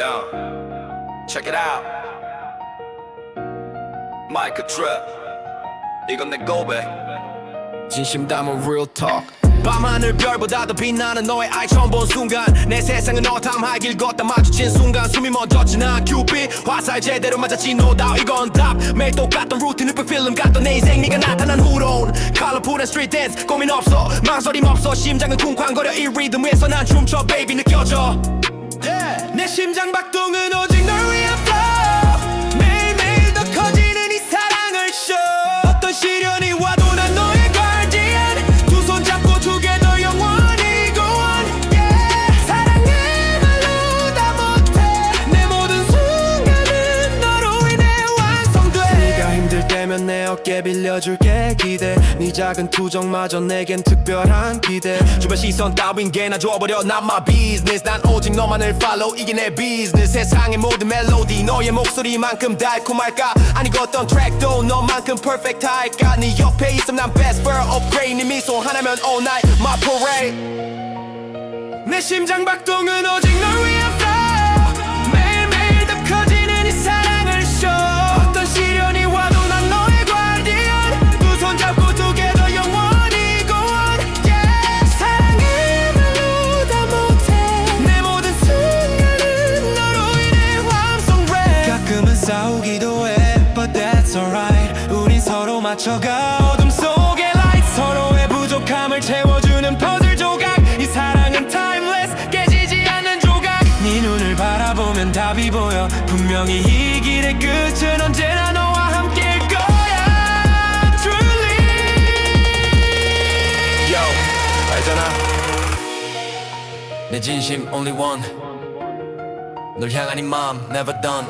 Yo, check it out. 마이크 트랩. 이건 내 고백. 진심 담은 real talk. 밤하늘 별보다 더 빛나는 너의 아이 처음 본 순간 내 세상은 어탐할 길 걷다 마주친 순간 숨이 멎었지 난 큐피 화살 제대로 맞았지 no doubt 이건 답 매일 똑같던 루틴 루프 필름 같던 내 인생 컬러풀한 스트리트 댄스 고민 없어. 망설임 없어. 심장은 쿵쾅거려. 이 리듬에서 난 춤춰. 베이비 느껴져. 내 심장 박동은 오직 때면 내 어깨 빌려줄게. 기대. 네 작은 투정마저 내겐 특별한 기대. 주변 시선 따윈 개나 줘버려. Not my business. 난 오직 너만을 follow. 이게 내 business. 세상의 모든 멜로디 너의 목소리만큼 달콤할까? 아니 그 어떤 트랙도 너만큼 perfect 할까? 네 옆에 있음 난 best for upgrade 네 미소 하나면 all night. My parade. 내 심장 박동은 오직 널 위한 맞춰가 어둠 속의 light 서로의 부족함을 채워주는 퍼즐 조각. 이 사랑은 timeless 깨지지 않는 조각. 네 눈을 바라보면 답이 보여. 분명히 이 길의 끝은 언제나 너와 함께일 거야. Truly. Yo 알잖아. 내 진심 only one. 널 향한 이 마음 never done